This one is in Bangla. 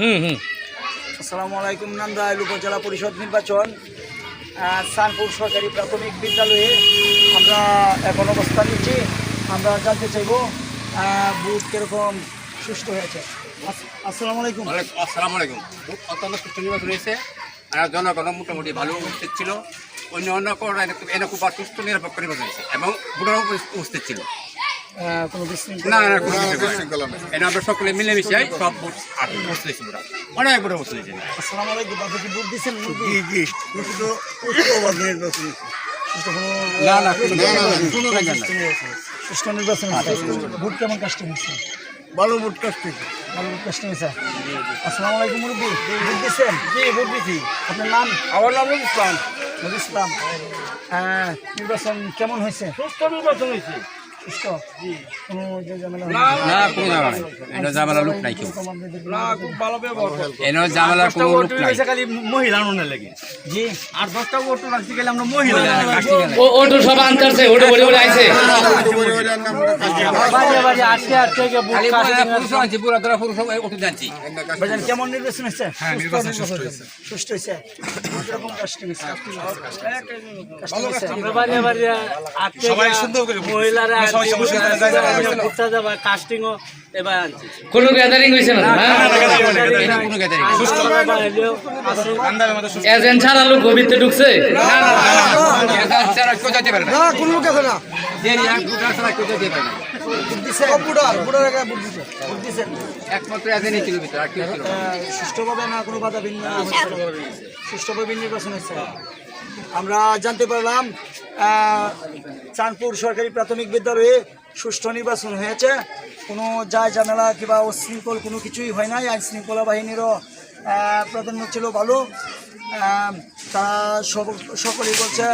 হুম হুম। আসসালামু আলাইকুম নান্দাইল উপজেলা পরিষদ নির্বাচন। সানপুর সরকারি প্রাথমিক বিদ্যালয়ে আমরা এখন অবস্থান নিচ্ছি। আমরা জানতে চাইব বুথ কীরকম সুষ্ঠু হয়েছে। আস- আসসালামু আলাইকুম। আসসালামু আলাইকুম। অত্যন্ত সুস্থ নির্বাচন হয়েছে। আর জনগণ মোটামুটি ভালো উপস্থিত ছিল। অন্য অন্য করে এনে খুব সুস্থ নিরপেক্ষ নির্বাচন হয়েছে এবং ভোটারও উপস্থিত ছিল। কোনো বিশৃঙ্খলা? না না কোনো কিছু না। এনে আমরা সকলে মিলেমিশে সব ভোট আর বসতে হয়েছে ভোটার অনেক ভোটার বসতে আসসালামু আলাইকুম আপনি কি বুথ দিচ্ছেন জি জি। না না কোনো কোনো কাজ না সুষ্ঠু নির্বাচন ভোট কেমন হয়েছে ভালো ভোট কাটতে ভালো ভোট কাস্টম হয়েছে। আসসালামু আলাইকুম মুরব্বী। ভোট দিচ্ছেন? জি ভোট দিছি। আপনার নাম? আমার নাম ইসলাম। আহ, নির্বাচন কেমন হয়েছে? সুস্থ নির্বাচন হয়েছে। সুস্থ কোনো যে ঝামেলা না, না কোনো ঝামেলা নাই ঝামেলা লোক নাই কেউ না খুব ভালো ব্যবহার করছে। এনে কোনো লোক নাই খালি মহিলা আনন্দের লেগে জি আর দশটা ভোট রাখতে গেলে আমরা মহিলা ওটু সব আনতারছে ওটু বলে বড় আইছে কেমন নির্বাচন হয়েছে হ্যাঁ হয়েছে কোনো গ্যাদারিং না হ্যাঁ এজেন্ট ছাড়া লোক গভীরতে ঢুকছে না কোন লোক আছে না দেরি এক ছাড়া কেউ না। দিছে। দিছে। একমাত্র এজেন্টই ছিল ভিতরে আর কেউ ছিল না। সুষ্ঠুভাবে না কোনো বাধা ভিন্ন সুষ্ঠুভাবে নির্বাচন হয়েছে। আমরা জানতে পারলাম চাঁদপুর সরকারি প্রাথমিক বিদ্যালয়ে সুষ্ঠু নির্বাচন হয়েছে। কোনো যায় জানালা কিংবা উশৃঙ্খল কোনো কিছুই হয় নাই। আইন শৃঙ্খলা বাহিনীরও প্রাধান্য ছিল ভালো। তারা সব সকলেই বলছে